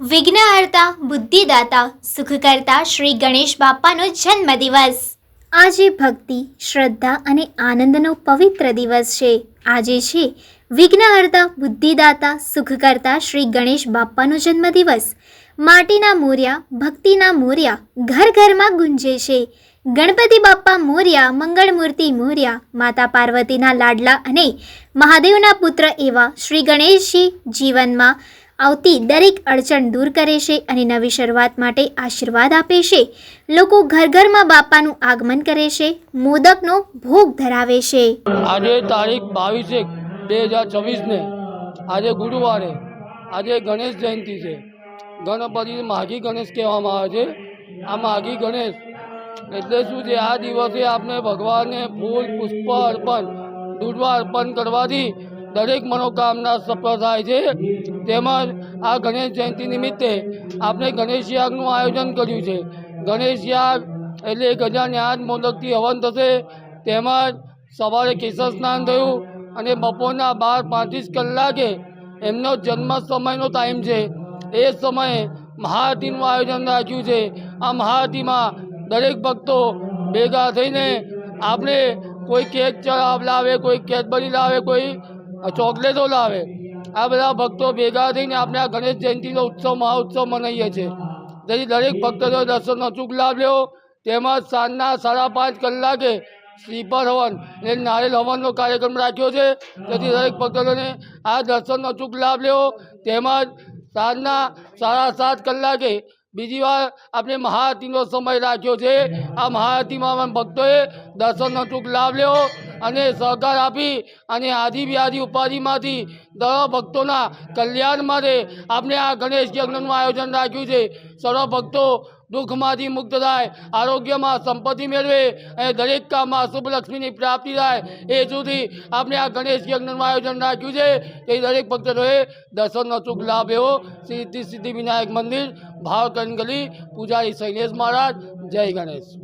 વિઘ્નહર્તા, બુદ્ધિદાતા, સુખકર્તા શ્રી ગણેશ બાપાનો જન્મદિવસ. આજે ભક્તિ, શ્રદ્ધા અને આનંદનો પવિત્ર દિવસ છે. આજે છે વિઘ્નહર્તા, બુદ્ધિદાતા, સુખકર્તા શ્રી ગણેશ બાપાનો જન્મદિવસ. માટીના મોર્યા, ભક્તિના મોર્યા ઘર ઘરમાં ગુંજે છે. ગણપતિ બાપ્પા મોર્યા, મંગળમૂર્તિ મોર્યા, માતા પાર્વતીના લાડલા અને મહાદેવના પુત્ર એવા શ્રી ગણેશજી જીવનમાં આવતી દરેક અડચણ દૂર કરે છે અને નવી શરૂઆત માટે આશીર્વાદ આપે છે. લોકો ઘર ઘરમાં બાપાનું આગમન કરે છે, મોદકનો ભોગ ધરાવે છે. આજે તારીખ બાવીસ એક બે હજાર છવ્વીસને આજે ગુરુવારે આજે ગણેશ જયંતિ છે. ગણપતિ માઘી ગણેશ કહેવામાં આવે છે. આ માઘી ગણેશ એટલે શું છે? આ દિવસે આપણે ભગવાનને ફૂલ પુષ્પ અર્પણ, દૂધવા અર્પણ કરવાથી દરેક મનોકામના સફળ થાય છે. તેમજ આ ગણેશ જયંતિ નિમિત્તે આપણે ગણેશ યાગનું આયોજન કર્યું છે. ગણેશ યાગ એટલે ગજાને આજ મોદકથી હવન થશે. તેમજ સવારે કેસર સ્નાન થયું અને બપોરના બાર પાંત્રીસ કલાકે એમનો જન્મ સમયનો ટાઈમ છે. એ સમયે મહાઆરતીનું આયોજન રાખ્યું છે. આ મહાઆરતીમાં દરેક ભક્તો ભેગા થઈને આપણે કોઈ કેક ચડાવ લાવે, કોઈ કેડબરી લાવે, કોઈ ચોકલેટો લાવે. આ બધા ભક્તો ભેગા થઈને આપણે આ ગણેશ જયંતિનો ઉત્સવ, મહાઉત્સવ મનાવીએ છીએ. તેથી દરેક ભક્તોએ દર્શનનો અચૂક લાભ લેવો. તેમજ સાંજના સાડા પાંચ કલાકે શ્રીપર હવન એ નારેલ હવનનો કાર્યક્રમ રાખ્યો છે. તેથી દરેક ભક્તોને આ દર્શનનો અચૂક લાભ લેવો. તેમજ સાંજના સાડા સાત કલાકે બીજી વાર આપણે મહાઆરતીનો સમય રાખ્યો છે. આ મહાઆરતીમાં ભક્તોએ દર્શનનો અચૂક લાભ લેવો. અને સહકાર આપી અને આદિ વ્યાધિ ઉપાધિમાંથી દરેક ભક્તોના કલ્યાણ માટે આપણે આ ગણેશ યજ્ઞનું આયોજન રાખ્યું છે. સર્વ ભક્તો દુઃખમાંથી મુક્ત થાય, આરોગ્યમાં સંપત્તિ મેળવે અને દરેક કામમાં શુભ લક્ષ્મીની પ્રાપ્તિ થાય. એ સુધી આપણે આ ગણેશ યજ્ઞનું આયોજન રાખ્યું છે. તે દરેક ભક્તોએ દર્શનનો સુખ લાભ એવો. સિદ્ધિ સિદ્ધિ વિનાયક મંદિર ભાવકરણ ગલી પૂજારી શૈલેષ મહારાજ. જય ગણેશ.